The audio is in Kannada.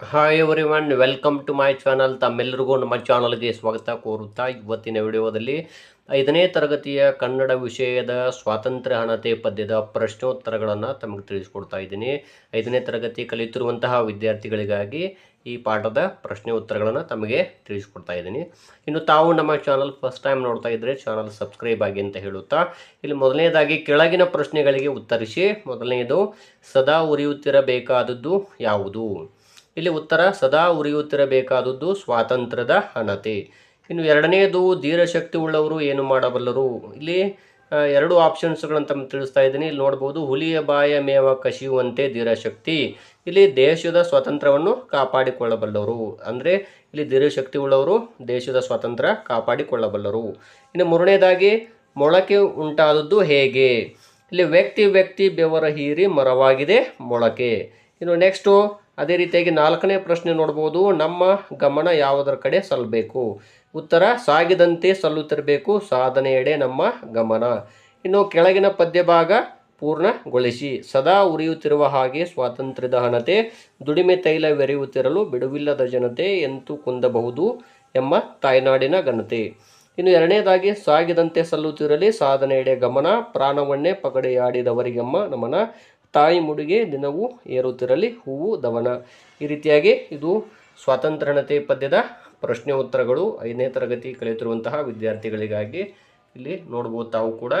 Hi everyone welcome to my channel ತಮ್ಮೆಲ್ಲರಿಗೂ ನಮ್ಮ ಚಾನಲ್ಗೆ ಸ್ವಾಗತ ಕೋರುತ್ತಾ ಇವತ್ತಿನ ವಿಡಿಯೋದಲ್ಲಿ ಐದನೇ ತರಗತಿಯ ಕನ್ನಡ ವಿಷಯದ ಸ್ವಾತಂತ್ರ್ಯ ಹಣತೆ ಪದ್ಯದ ಪ್ರಶ್ನೋತ್ತರಗಳನ್ನು ತಮಗೆ ತಿಳಿಸ್ಕೊಡ್ತಾ ಇದ್ದೀನಿ. ಐದನೇ ತರಗತಿ ಕಲಿತಿರುವಂತಹ ವಿದ್ಯಾರ್ಥಿಗಳಿಗಾಗಿ ಈ ಪಾಠದ ಪ್ರಶ್ನೆ ಉತ್ತರಗಳನ್ನು ತಮಗೆ ತಿಳಿಸ್ಕೊಡ್ತಾ ಇದ್ದೀನಿ. ಇನ್ನು ತಾವು ನಮ್ಮ ಚಾನಲ್ ಫಸ್ಟ್ ಟೈಮ್ ನೋಡ್ತಾ ಇದ್ದರೆ ಚಾನಲ್ ಸಬ್ಸ್ಕ್ರೈಬ್ ಆಗಿ ಅಂತ ಹೇಳುತ್ತಾ, ಇಲ್ಲಿ ಮೊದಲನೇದಾಗಿ ಕೆಳಗಿನ ಪ್ರಶ್ನೆಗಳಿಗೆ ಉತ್ತರಿಸಿ ಮೊದಲನೆಯದು ಸದಾ ಉರಿಯುತ್ತಿರಬೇಕಾದದ್ದು ಯಾವುದು? ಇಲ್ಲಿ ಉತ್ತರ, ಸದಾ ಉರಿಯುತ್ತಿರಬೇಕಾದದ್ದು ಸ್ವಾತಂತ್ರ್ಯದ ಹಣತೆ. ಇನ್ನು ಎರಡನೆಯದು ಧೀರಶಕ್ತಿ ಉಳ್ಳವರು ಏನು ಮಾಡಬಲ್ಲರು? ಇಲ್ಲಿ ಎರಡು ಆಪ್ಷನ್ಸ್ಗಳನ್ನು ತಿಳಿಸ್ತಾ ಇದ್ದೀನಿ. ಇಲ್ಲಿ ನೋಡ್ಬೋದು, ಹುಲಿಯ ಬಾಯ ಮೇವ ಕಸಿಯುವಂತೆ ಧೀರಶಕ್ತಿ. ಇಲ್ಲಿ ದೇಶದ ಸ್ವಾತಂತ್ರ್ಯವನ್ನು ಕಾಪಾಡಿಕೊಳ್ಳಬಲ್ಲರು. ಅಂದರೆ, ಇಲ್ಲಿ ಧೀರಶಕ್ತಿ ಉಳ್ಳವರು ದೇಶದ ಸ್ವಾತಂತ್ರ್ಯ ಕಾಪಾಡಿಕೊಳ್ಳಬಲ್ಲರು. ಇನ್ನು ಮೂರನೇದಾಗಿ, ಮೊಳಕೆ ಉಂಟಾದದ್ದು ಹೇಗೆ? ಇಲ್ಲಿ ವ್ಯಕ್ತಿ ವ್ಯಕ್ತಿ ಬೆವರ ಹೀರಿ ಮರವಾಗಿದೆ ಮೊಳಕೆ. ಇನ್ನು ನೆಕ್ಸ್ಟು ಅದೇ ರೀತಿಯಾಗಿ ನಾಲ್ಕನೇ ಪ್ರಶ್ನೆ ನೋಡ್ಬೋದು, ನಮ್ಮ ಗಮನ ಯಾವುದರ ಕಡೆ ಸಲ್ಲಬೇಕು ಉತ್ತರ, ಸಾಗಿದಂತೆ ಸಲ್ಲುತ್ತಿರಬೇಕು, ಸಾಧನೆಯೆಡೆ ನಮ್ಮ ಗಮನ. ಇನ್ನು ಕೆಳಗಿನ ಪದ್ಯ ಭಾಗ ಪೂರ್ಣಗೊಳಿಸಿ. ಸದಾ ಉರಿಯುತ್ತಿರುವ ಹಾಗೆ ಸ್ವಾತಂತ್ರ್ಯದ ಹಣತೆ ದುಡಿಮೆ ತೈಲವೆರೆಯುತ್ತಿರಲು ಬಿಡುವಿಲ್ಲದ ಜನತೆ ಎಂತೂ ಕುಂದಬಹುದು ಎಂಬ ತಾಯ್ನಾಡಿನ ಘನತೆ. ಇನ್ನು ಎರಡನೇದಾಗಿ, ಸಾಗಿದಂತೆ ಸಲ್ಲುತ್ತಿರಲಿ, ಸಾಧನೆಯೆಡೆ ಗಮನ, ಪ್ರಾಣವನ್ನೇ ಪಗಡೆಯಾಡಿದವರಿಗೆಮ್ಮ ನಮನ ತಾಯಿ ಮುಡಿಗೆ ದಿನವೂ ಏರುತ್ತಿರಲಿ ಹೂವು ದವನ. ಈ ರೀತಿಯಾಗಿ ಇದು ಸ್ವಾತಂತ್ರ್ಯನತೆ ಪದ್ಯದ ಪ್ರಶ್ನೆ ಉತ್ತರಗಳು ಐದನೇ ತರಗತಿ ಕಲಿಯುತ್ತಿರುವಂತಹ ವಿದ್ಯಾರ್ಥಿಗಳಿಗಾಗಿ ಇಲ್ಲಿ ನೋಡ್ಬೋದು ತಾವು ಕೂಡ.